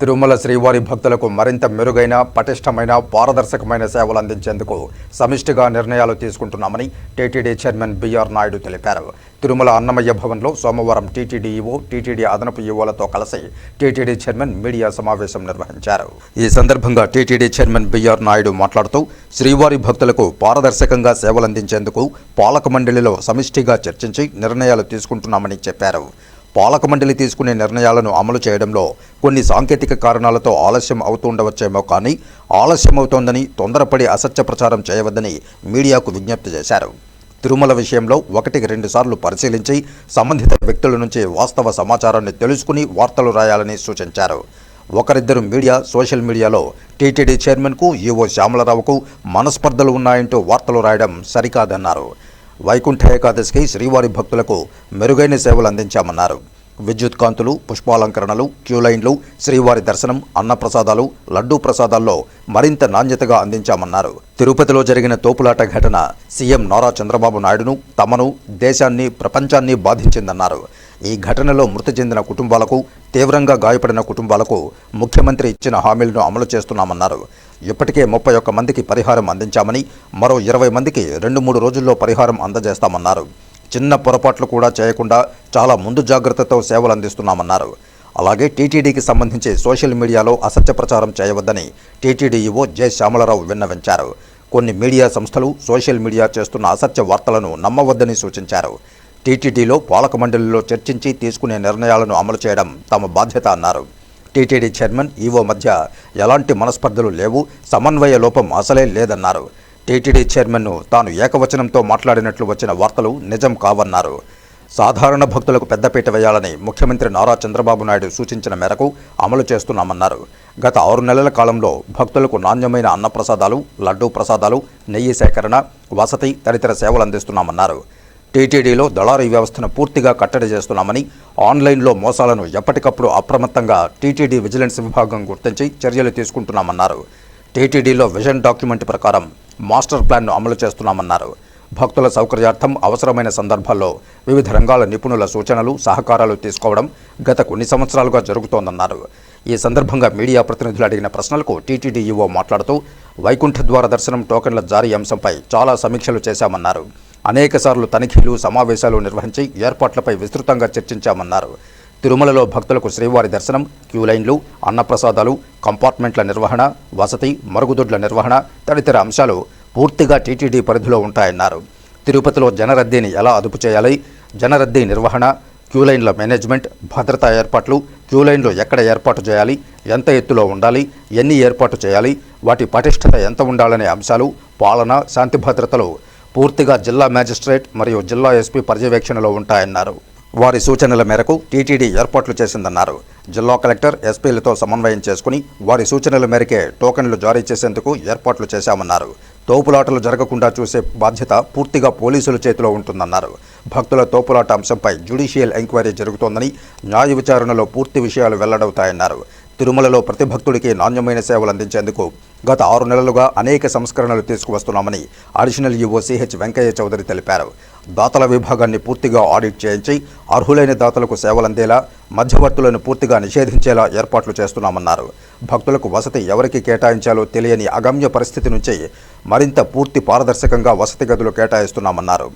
తిరుమల శ్రీవారి భక్తులకు మరింత మెరుగైన పటిష్టమైన పారదర్శకమైన సేవలు అందించేందుకు సమిష్టిగా నిర్ణయాలు తీసుకుంటున్నామని టీటీడీ చైర్మన్ బిఆర్ నాయుడు తెలిపారు. తిరుమల అన్నమయ్య భవన్లో సోమవారం టీటీడీఈఓ టీటీడీ అదనపు ఈవోలతో కలిసి టీటీడీ చైర్మన్ మీడియా సమావేశం నిర్వహించారు. ఈ సందర్భంగా టీటీడీ చైర్మన్ బిఆర్ నాయుడు మాట్లాడుతూ శ్రీవారి భక్తులకు పారదర్శకంగా సేవలందించేందుకు పాలక మండలిలో సమిష్టిగా చర్చించి నిర్ణయాలు తీసుకుంటున్నామని చెప్పారు. పాలక మండలి తీసుకునే నిర్ణయాలను అమలు చేయడంలో కొన్ని సాంకేతిక కారణాలతో ఆలస్యం అవుతుండవచ్చేమో కానీ ఆలస్యం అవుతోందని తొందరపడి అసత్య ప్రచారం చేయవద్దని మీడియాకు విజ్ఞప్తి చేశారు. తిరుమల విషయంలో ఒకటికి రెండు సార్లు పరిశీలించి సంబంధిత వ్యక్తుల నుంచి వాస్తవ సమాచారాన్ని తెలుసుకుని వార్తలు రాయాలని సూచించారు. ఒకరిద్దరు మీడియా సోషల్ మీడియాలో టీటీడీ చైర్మన్కు ఈవో శ్యామలరావుకు మనస్పర్ధలు ఉన్నాయంటూ వార్తలు రాయడం సరికాదన్నారు. వైకుంఠ ఏకాదశికి శ్రీవారి భక్తులకు మెరుగైన సేవలు అందించామన్నారు విద్యుత్ కాంతులు పుష్పాలంకరణలు క్యూలైన్లు శ్రీవారి దర్శనం అన్నప్రసాదాలు లడ్డూ ప్రసాదాల్లో మరింత నాణ్యతగా అందించామన్నారు. తిరుపతిలో జరిగిన తోపులాట ఘటన సీఎం నారా చంద్రబాబు నాయుడును తమను దేశాన్ని ప్రపంచాన్ని బాధించిందన్నారు. ఈ ఘటనలో మృతి చెందిన కుటుంబాలకు తీవ్రంగా గాయపడిన కుటుంబాలకు ముఖ్యమంత్రి ఇచ్చిన హామీలను అమలు చేస్తున్నామన్నారు. ఇప్పటికే ముప్పై ఒక్క మందికి పరిహారం అందించామని మరో ఇరవై మందికి రెండు మూడు రోజుల్లో పరిహారం అందజేస్తామన్నారు. చిన్న పొరపాట్లు కూడా చేయకుండా చాలా ముందు జాగ్రత్తతో సేవలు అందిస్తున్నామన్నారు. అలాగే టీటీడీకి సంబంధించి సోషల్ మీడియాలో అసత్య ప్రచారం చేయవద్దని టీటీడీఈఓ జె శ్యామలరావు విన్నవించారు. కొన్ని మీడియా సంస్థలు సోషల్ మీడియా చేస్తున్న అసత్య వార్తలను నమ్మవద్దని సూచించారు. టీటీడీలో పాలక మండలిలో చర్చించి తీసుకునే నిర్ణయాలను అమలు చేయడం తమ బాధ్యత అన్నారు. టీటీడీ చైర్మన్ ఈవో మధ్య ఎలాంటి మనస్పర్ధలు లేవు సమన్వయ లోపం అసలే లేదన్నారు. టీటీడీ చైర్మన్ను తాను ఏకవచనంతో మాట్లాడినట్లు వచ్చిన వార్తలు నిజం కావన్నారు. సాధారణ భక్తులకు పెద్దపీట వేయాలని ముఖ్యమంత్రి నారా చంద్రబాబు నాయుడు సూచించిన మేరకు అమలు చేస్తున్నామన్నారు. గత ఆరు నెలల కాలంలో భక్తులకు నాణ్యమైన అన్నప్రసాదాలు లడ్డూ ప్రసాదాలు నెయ్యి సేకరణ వసతి తదితర సేవలు అందిస్తున్నామన్నారు. టీటీడీలో దళారీ వ్యవస్థను పూర్తిగా కట్టడి చేస్తున్నామని ఆన్లైన్లో మోసాలను ఎప్పటికప్పుడు అప్రమత్తంగా టీటీడీ విజిలెన్స్ విభాగం గుర్తించి చర్యలు తీసుకుంటున్నామన్నారు. టీటీడీలో విజన్ డాక్యుమెంట్ ప్రకారం మాస్టర్ ప్లాన్ను అమలు చేస్తున్నామన్నారు. భక్తుల సౌకర్యార్థం అవసరమైన సందర్భాల్లో వివిధ రంగాల నిపుణుల సూచనలు సహకారాలు తీసుకోవడం గత కొన్ని సంవత్సరాలుగా జరుగుతోందన్నారు. ఈ సందర్భంగా మీడియా ప్రతినిధులు అడిగిన ప్రశ్నలకు టీటీడీఈఓ మాట్లాడుతూ వైకుంఠ ద్వార దర్శనం టోకెన్ల జారీ అంశంపై చాలా సమీక్షలు చేశామన్నారు. అనేకసార్లు తనిఖీలు సమావేశాలు నిర్వహించి ఏర్పాట్లపై విస్తృతంగా చర్చించామన్నారు. తిరుమలలో భక్తులకు శ్రీవారి దర్శనం క్యూలైన్లు అన్నప్రసాదాలు కంపార్ట్మెంట్ల నిర్వహణ వసతి మరుగుదొడ్ల నిర్వహణ తదితర అంశాలు పూర్తిగా టీటీడీ పరిధిలో ఉంటాయన్నారు. తిరుపతిలో జనరద్దీని ఎలా అదుపు చేయాలి? జనరద్దీ నిర్వహణ క్యూలైన్ల మేనేజ్మెంట్ భద్రతా ఏర్పాట్లు క్యూలైన్లు ఎక్కడ ఏర్పాటు చేయాలి? ఎంత ఎత్తులో ఉండాలి? ఎన్ని ఏర్పాటు చేయాలి? వాటి పటిష్టత ఎంత ఉండాలనే అంశాలు పాలన శాంతి భద్రతలు పూర్తిగా జిల్లా మ్యాజిస్ట్రేట్ మరియు జిల్లా ఎస్పీ పర్యవేక్షణలో ఉంటాయన్నారు. వారి సూచనల మేరకు టీటీడీ ఏర్పాట్లు చేసిందన్నారు. జిల్లా కలెక్టర్ ఎస్పీలతో సమన్వయం చేసుకుని వారి సూచనల మేరకే టోకెన్లు జారీ చేసేందుకు ఏర్పాట్లు చేశామన్నారు. తోపులాటలు జరగకుండా చూసే బాధ్యత పూర్తిగా పోలీసుల చేతిలో ఉంటుందన్నారు. భక్తుల తోపులాట అంశంపై జ్యుడిషియల్ ఎంక్వైరీ జరుగుతోందని న్యాయ విచారణలో పూర్తి విషయాలు వెల్లడవుతాయన్నారు. తిరుమలలో ప్రతి భక్తుడికి నాణ్యమైన సేవలు అందించేందుకు గత ఆరు నెలలుగా అనేక సంస్కరణలు తీసుకువస్తున్నామని additional EO CH Venkaiah Chowdary తెలిపారు. దాతల విభాగాన్ని పూర్తిగా ఆడిట్ చేయించి అర్హులైన దాతలకు సేవలందేలా మధ్యవర్తులను పూర్తిగా నిషేధించేలా ఏర్పాట్లు చేస్తున్నామన్నారు. భక్తులకు వసతి ఎవరికి కేటాయించాలో తెలియని అగమ్య పరిస్థితి నుంచి మరింత పూర్తి పారదర్శకంగా వసతి గదులు కేటాయిస్తున్నామన్నారు.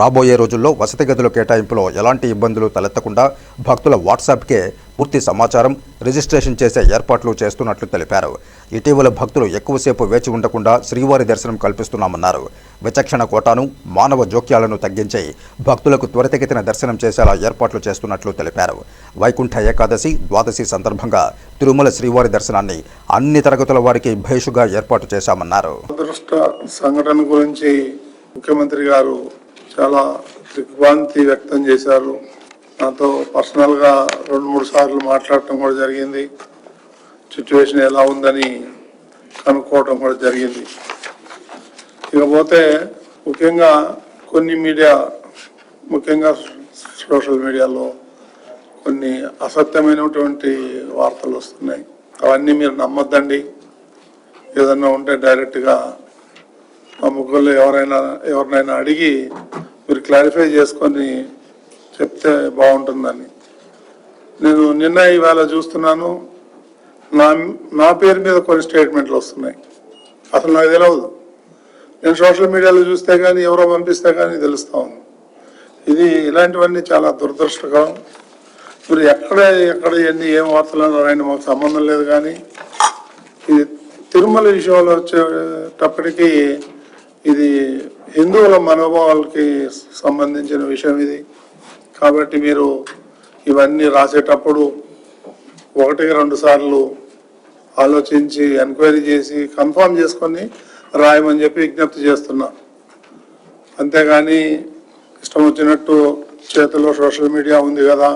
రాబోయే రోజుల్లో వసతి గదుల కేటాయింపులో ఎలాంటి ఇబ్బందులు తలెత్తకుండా భక్తుల వాట్సాప్కే పూర్తి సమాచారం రిజిస్ట్రేషన్ చేసే ఏర్పాట్లు చేస్తున్నట్లు తెలిపారు. ఇటీవల భక్తులు ఎక్కువసేపు వేచి ఉండకుండా శ్రీవారి దర్శనం కల్పిస్తున్నామన్నారు. విచక్షణ కోటాను మానవ జోక్యాలను తగ్గించి భక్తులకు త్వరితగతిన దర్శనం చేసేలా ఏర్పాట్లు చేస్తున్నట్లు తెలిపారు. వైకుంఠ ఏకాదశి ద్వాదశి సందర్భంగా తిరుమల శ్రీవారి దర్శనాన్ని అన్ని తరగతుల వారికి భేషుగా ఏర్పాటు చేశామన్నారు. సంఘటన గురించి ముఖ్యమంత్రి గారు చాలా దిగ్భ్రాంతి వ్యక్తం చేశారు. నాతో పర్సనల్గా రెండు మూడు సార్లు మాట్లాడటం కూడా జరిగింది. సిచ్యువేషన్ ఎలా ఉందని కనుక్కోవటం కూడా జరిగింది. ఇకపోతే ముఖ్యంగా కొన్ని మీడియా ముఖ్యంగా సోషల్ మీడియాలో కొన్ని అసత్యమైనటువంటి వార్తలు వస్తున్నాయి. అవన్నీ మీరు నమ్మొద్దండి. ఏదన్నా ఉంటే డైరెక్ట్గా మా ముగ్గురులో ఎవరైనా ఎవరినైనా అడిగి మీరు క్లారిఫై చేసుకొని చెప్తే బాగుంటుందని. నేను నిన్న ఇవాళ చూస్తున్నాను నా నా పేరు మీద కొన్ని స్టేట్మెంట్లు వస్తున్నాయి. అసలు నాకు తెలియదు నేను సోషల్ మీడియాలో చూస్తే కానీ ఎవరో పంపిస్తే కానీ తెలుస్తా ఉంది. ఇది ఇలాంటివన్నీ చాలా దురదృష్టకరం. మీరు ఎక్కడ ఎక్కడ ఎన్ని ఏం వార్తలు అన్నారని మాకు సంబంధం లేదు కానీ ఇది తిరుమల విషయంలో వచ్చేటప్పటికి ఇది హిందువుల మనోభావాలకి సంబంధించిన విషయం ఇది. కాబట్టి మీరు ఇవన్నీ రాసేటప్పుడు ఒకటికి రెండు సార్లు ఆలోచించి ఎంక్వైరీ చేసి కన్ఫర్మ్ చేసుకొని రాయమని చెప్పి విజ్ఞప్తి చేస్తున్నా. అంతేగాని ఇష్టం వచ్చినట్టు చేతిలో సోషల్ మీడియా ఉంది కదా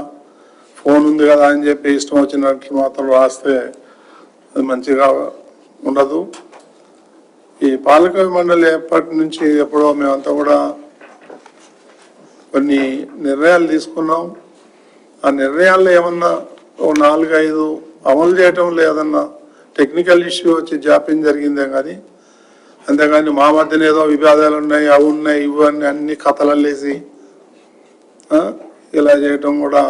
ఫోన్ ఉంది కదా అని చెప్పి ఇష్టం వచ్చినట్లు మాత్రం రాస్తే అది మంచిగా ఉండదు. ఈ పాలక మండలి ఎప్పటి నుంచి ఎప్పుడో మేమంతా కూడా కొన్ని నిర్ణయాలు తీసుకున్నాం. ఆ నిర్ణయాల్లో ఏమన్నా ఓ నాలుగు ఐదు అమలు చేయటం లేదన్నా టెక్నికల్ ఇష్యూ వచ్చి జాప్యం జరిగిందే కానీ అంతేగాని మా మధ్యన ఏదో విభేదాలు ఉన్నాయి అవి ఉన్నాయి ఇవి అన్నీ అన్ని కథలల్లేసి ఇలా చేయటం కూడా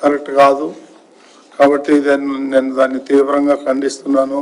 కరెక్ట్ కాదు. కాబట్టి దాన్ని నేను దాన్ని తీవ్రంగా ఖండిస్తున్నాను.